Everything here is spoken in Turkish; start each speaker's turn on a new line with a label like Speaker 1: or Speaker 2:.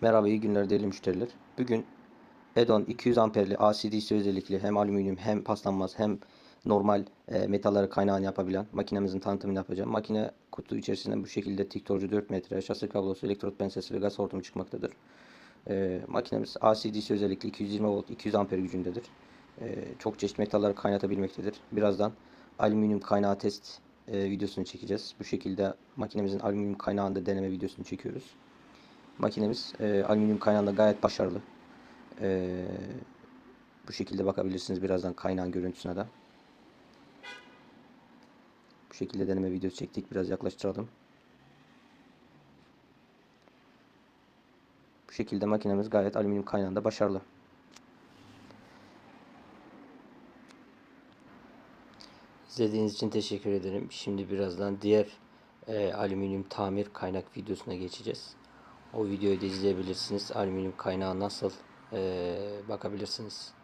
Speaker 1: Merhaba, iyi günler değerli müşteriler. Bugün Edon 200 amperli ACDC özellikli hem alüminyum hem paslanmaz hem normal e, metalleri kaynağını yapabilen makinemizin tanıtımını yapacağım. Makine kutu içerisinde bu şekilde tiktorcu 4 metre, şasi kablosu, elektrot pensesi ve gaz hortumu çıkmaktadır. E, makinemiz ACDC özellikli 220 volt 200 amper gücündedir. E, çok çeşitli metalleri kaynatabilmektedir. Birazdan alüminyum kaynağı test e, videosunu çekeceğiz. Bu şekilde makinemizin alüminyum kaynağında deneme videosunu çekiyoruz. Makinemiz e, alüminyum kaynağında gayet başarılı. E, bu şekilde bakabilirsiniz birazdan kaynağın görüntüsüne de. Bu şekilde deneme videosu çektik. Biraz yaklaştıralım. Bu şekilde makinemiz gayet alüminyum kaynağında başarılı. İzlediğiniz için teşekkür ederim. Şimdi birazdan diğer e, alüminyum tamir kaynak videosuna geçeceğiz. O videoyu da izleyebilirsiniz. Alüminyum kaynağı nasıl e, bakabilirsiniz.